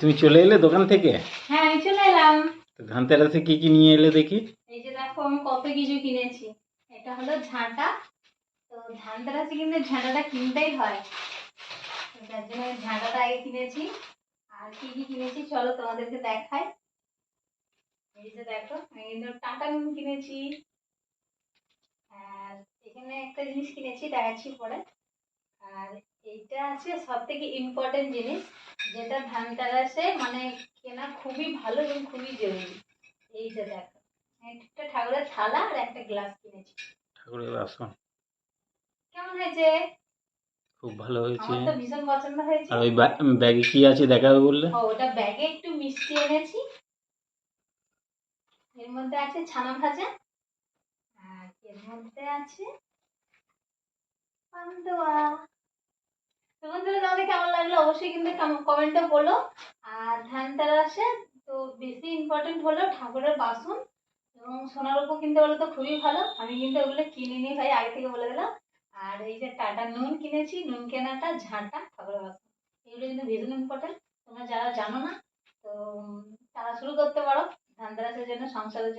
তুমি চলে এলে দোকান থেকে? হ্যাঁ আমি চলে এলাম। তো ধানতেরাসে কি কি নিয়ে এলে দেখি? এই যে দেখো আমি কত কিছু কিনেছি। এটা হলো ঝাঁটা। তো ধানতেরাসে কিন্তু ঝাঁটাটা কিনতেই হয়। যার জন্য আমি ঝাঁটাটা আগে কিনেছি। আর কি কি কিনেছি চলো তোমাদেরকে দেখাই। এই যে দেখো আমি কিন্তু টাকা নুন কিনেছি। আর এখানে একটা জিনিস কিনেছি দেখাচ্ছি পরে। আর এইটা আছে সব থেকে ইম্পর্টেন্ট জিনিস যেটা ধানতেরাসে মানে কেনা খুবই ভালো এবং খুবই জরুরি। এই যে দেখো। একটা ঠাকুরের থালা আর একটা গ্লাস কিনেছি। ঠাকুরের বাসন কেমন হয়েছে? খুব ভালো হয়েছে। আমার তো ভীষণ পছন্দ হয়েছে। আর ওই ব্যাগে কি আছে দেখাবে বললে? ও, ওটা ব্যাগে একটু মিষ্টি এনেছি। এর মধ্যে আছে ছানা ভাজা। আর এর মধ্যে আছে পান্তুয়া তো বন্ধুরা তোমাদের কেমন লাগল অবশ্যই কিন্তু কমেন্টে বলো। আর ধানতেরাসে তো বেশি ইম্পর্টেন্ট হলো ঠাকুরের বাসন। এবং সোনার উপর কিনতে বলে তো খুবই ভালো। আমি কিন্তু ওগুলো কিনিনি ভাই, আগে থেকে বলে দিলাম। আর এই যে টাটা নুন কিনেছি, নুন কেনাটা ঝাঁটা ঠাকুরের বাসন। এগুলো কিন্তু ভীষণ ইম্পর্টেন্ট তোমরা যারা জানো না, তো তারা শুরু করতে পারো ধানতেরাসের জন্য, সংসারের জন্য।